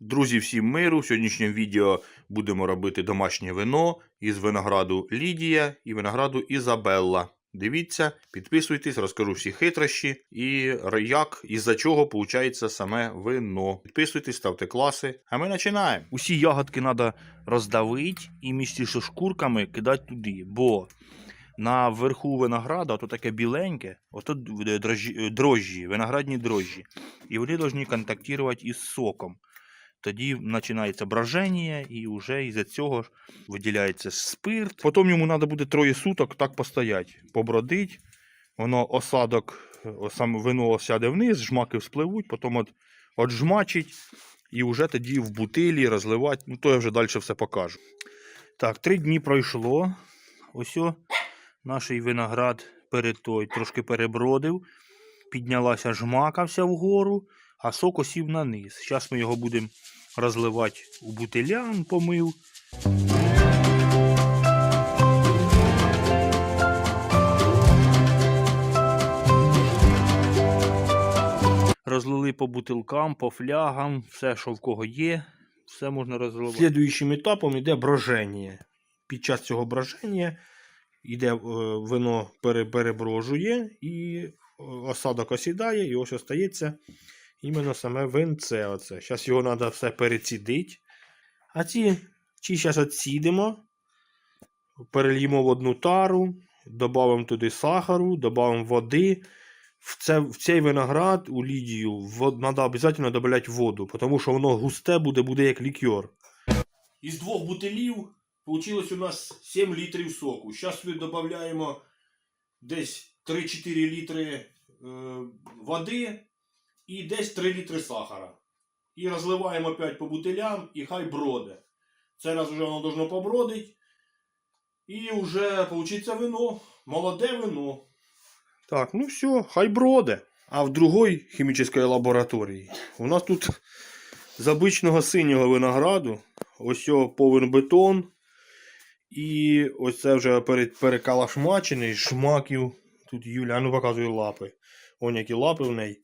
Друзі, всім миру! В сьогоднішньому відео будемо робити домашнє вино із винограду Лідія і винограду Ізабелла. Дивіться, підписуйтесь, розкажу всі хитрощі і як і за чого виходить саме вино. Підписуйтесь, ставте класи, а ми починаємо. Усі ягодки треба роздавити і місті зі шкурками кидати туди, бо на верху винограда, ото таке біленьке, ото дрожжі, виноградні дрожжі. І вони повинні контактувати із соком. Тоді починається броження, і вже із-за цього виділяється спирт. Потім йому треба буде троє суток так постояти, побродить. Воно осадок, о, саме вино осяде вниз, жмаки вспливуть, потім от, от жмачить, і вже тоді в бутилі розливати. Ну, то я вже далі все покажу. Так, три дні пройшло. Ось о, наш виноград перед той трошки перебродив, піднялася жмака вся вгору а сок осів на низ. Зараз ми його будемо розливати у бутилян, помив. Розлили по бутилкам, по флягам, все, що в кого є, все можна розливати. Слідуючим етапом йде броження. Під час цього броження йде е, вино переброжує і е, осадок осідає, і ось остається іменно саме винце. Оце. Зараз його треба все перецідити. А ці ці зараз відсідимо, перельємо в одну тару, додамо туди сахару, додамо води. В, це, в цей виноград у Лідію треба обов'язково додати воду, тому що воно густе буде, буде як лікер. Із двох бутилів вийшло у нас 7 літрів соку. Зараз туди додаємо десь 3-4 літри е, води і десь 3 літри сахара. І розливаємо опять по бутилям і хай броде. Це раз вже воно должно побродить. І вже получиться вино. Молоде вино. Так, ну все, хай броде. А в другій хімічній лабораторії у нас тут з обичного синього винограду ось повен бетон. І ось це вже перекалашмачений шмаків. Тут Юля, ну показує лапи. Вон які лапи в неї.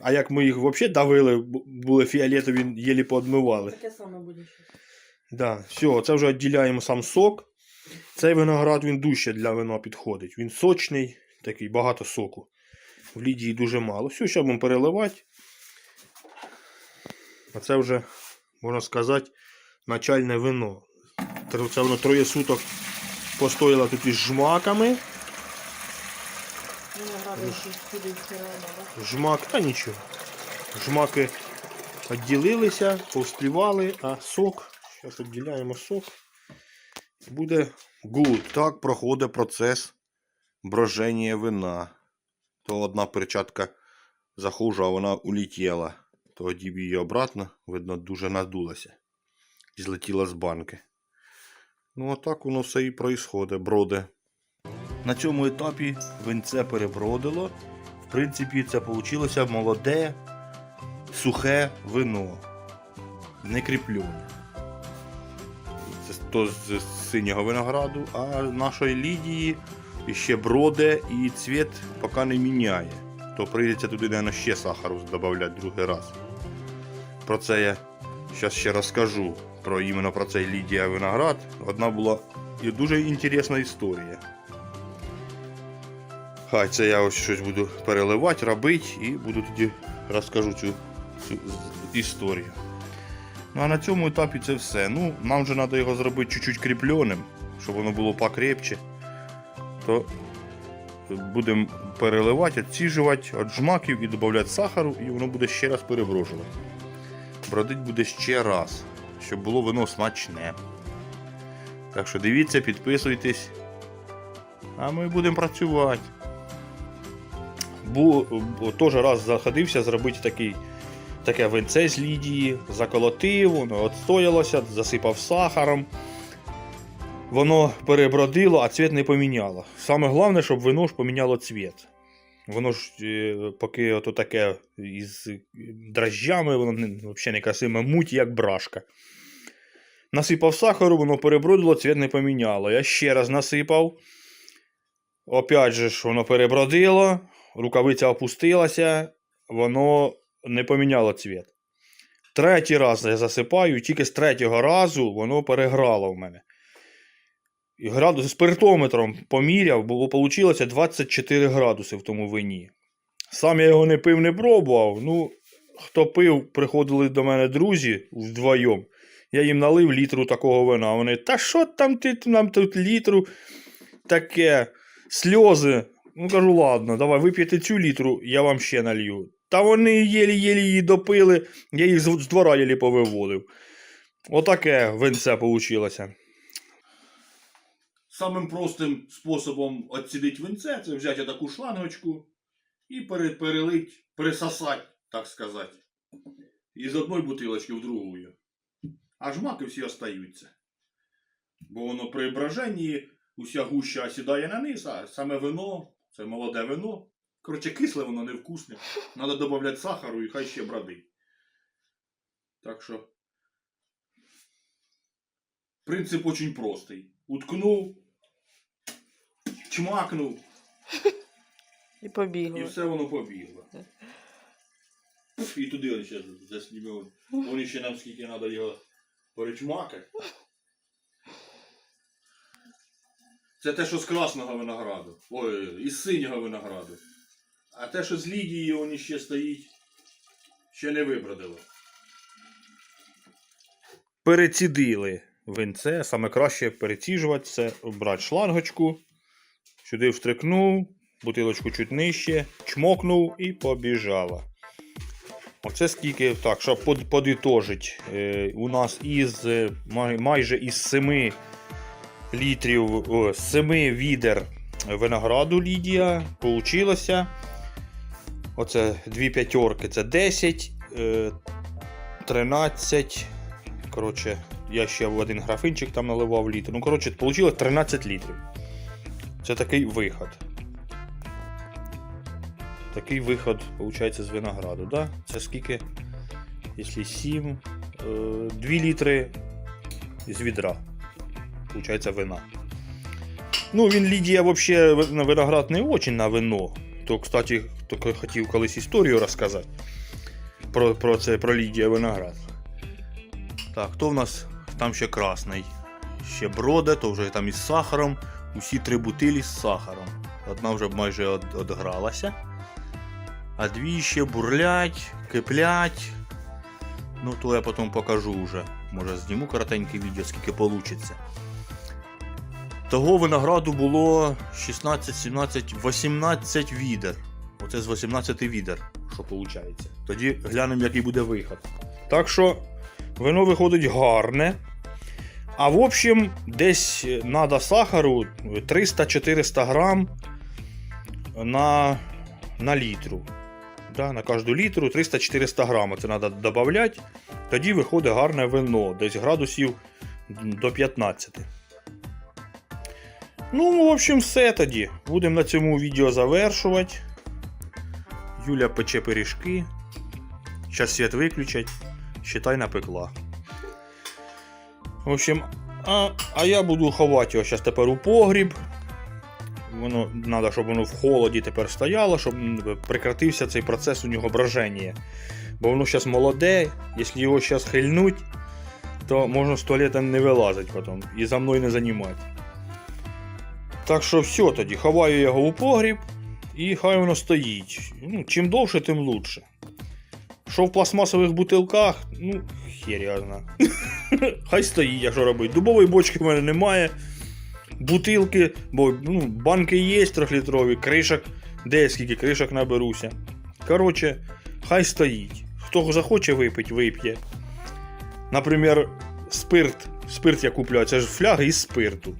А як ми їх взагалі давили, були фіолетові, єлі поодмивали. Таке саме буде ще. Да, все, це вже відділяємо сам сок. Цей виноград він дужче для вина підходить. Він сочний, такий, багато соку. В Лідії дуже мало. Все, зараз будемо переливати. А це вже, можна сказати, начальне вино. Це воно троє суток постояло тут із жмаками. Винограду ще сюди втирала, да? Жмак, та нічого. Жмаки відділилися, повсплівали, а сок. Зараз відділяємо сок. Буде гуд. Так проходить процес броження вина. То одна перчатка захожа, а вона улетіла. Тоді її обратно, видно, дуже надулася. І злетіла з банки. Ну, а так воно все і происходить, броде. На цьому етапі винце перебродило. В принципі, це вийшло молоде, сухе вино. Не кріплене. Це то з синього винограду, а нашої Лідії ще броде і цвіт поки не міняє. То прийдеться туди, мабуть, ще сахару додати другий раз. Про це я зараз ще розкажу. Про іменно про цей Лідія виноград. Одна була дуже інтересна історія. Хай це я ось щось буду переливати, робити і буду тоді розкажу цю, цю історію. Ну а на цьому етапі це все. Ну, нам вже треба його зробити чуть-чуть кріпленим, щоб воно було покрепче. То будемо переливати, відсіжувати від жмаків і додати сахару, і воно буде ще раз переброжувати. Бродить буде ще раз, щоб було вино смачне. Так що дивіться, підписуйтесь. А ми будемо працювати. Бу, теж раз заходився зробити такий, таке винце з Лідії, заколотив, воно відстоялося, засипав сахаром. Воно перебродило, а цвіт не поміняло. Саме головне, щоб вино ж поміняло цвіт. Воно ж е, поки ото таке із дрожжами, воно взагалі не красиме муть, як брашка. Насипав сахару, воно перебродило, цвіт не поміняло. Я ще раз насипав. Опять же ж, воно перебродило, рукавиця опустилася, воно не поміняло цвіт. Третій раз я засипаю, тільки з третього разу воно переграло в мене. І градус, спиртометром поміряв, було вийшло 24 градуси в тому вині. Сам я його не пив, не пробував. Ну, хто пив, приходили до мене друзі вдвоєм. Я їм налив літру такого вина. Вони, та що там ти нам тут літру таке, сльози. Ну, кажу, ладно, давай вип'єте цю літру, я вам ще налью. Та вони єлі-єлі її допили, я їх з двора єлі повиводив. Отаке винце вийшло. Самим простим способом відсідити винце це взяти таку шлангочку і пере- перелить, пересосати, так сказати. Із одної бутилочки в другу. А жмаки всі остаються. Бо воно при броженні уся гуща сідає на низ, а саме вино, це молоде вино. Коротше, кисле воно невкусне. Треба додати сахару і хай ще брадить. Так що. Принцип очень простий. Уткнув, чмакнув, І і все воно побігло. І туди він ще засніме. Вони ще нам скільки треба його перечмакати. Це те, що з красного винограду. Ой, із синього винограду. А те, що з Лідії вони ще стоїть, ще не вибродило. Перецідили винце. Саме краще переціжувати це брати шлангочку, сюди вштрикнув, бутилочку чуть нижче, чмокнув і побіжала. Оце скільки, так, щоб под, подитожить, е, у нас із е, май- майже із 7 літрів, о, 7 відер винограду Лідія получилося. Оце дві п'ятерки, це 10, е, 13. Коротше, я ще в один графинчик там наливав літр. Ну, коротше, вийшло 13 літрів. Це такий виход. Такий виход, виходить, з винограду. Да? Це скільки? Якщо 7, 2 літри з відра. Получається вина. Ну, він Лідія взагалі на виноград не дуже на вино. То, кстати, хто хотів колись історію розказати про, про це, про Лідія виноград. Так, хто в нас там ще красний? Ще броде, то вже там із сахаром. Усі три бутилі з сахаром. Одна вже майже од- одгралася. А дві ще бурлять, киплять. Ну, то я потім покажу вже. Може зніму коротеньке відео, скільки вийде. Того винограду було 16, 17, 18 відер. Оце з 18 відер, що виходить. Тоді глянемо, який буде виход. Так що вино виходить гарне. А в общем, десь треба сахару 300-400 грам на, на літру. Да, на кожну літру 300-400 грам. Це треба додати. Тоді виходить гарне вино, десь градусів до 15. Ну, в общем, все тоді. Будемо на цьому відео завершувати. Юля пече пиріжки. Зараз світ виключать. Считай, напекла. В общем, а, а я буду ховати його зараз тепер у погріб. Воно треба, щоб воно в холоді тепер стояло, щоб прекратився цей процес у нього броження. Бо воно зараз молоде, якщо його зараз хильнуть, то можна з туалета не вилазити потім і за мною не займати. Так що все тоді, ховаю його у погріб і хай воно стоїть. Ну, чим довше, тим лучше. Що в пластмасових бутилках, ну, хер. Хай стоїть, якщо робить. Дубової бочки в мене немає. Бутилки, бо ну, банки є трьохлітрові, кришок, де скільки кришок наберуся. Коротше, хай стоїть. Хто захоче випити, вип'є. Наприклад, спирт. Спирт я купляю, це ж фляги із спирту.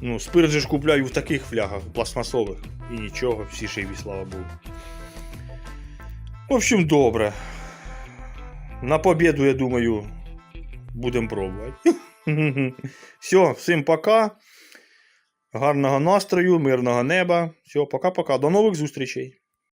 Ну, спирт же ж купляю в таких флягах, пластмасових. І нічого, всі живі, слава Богу. В общем, добре. На победу, я думаю, будемо пробувати. Все, всім пока. Гарного настрою, мирного неба. Все, пока-пока. До нових зустрічей.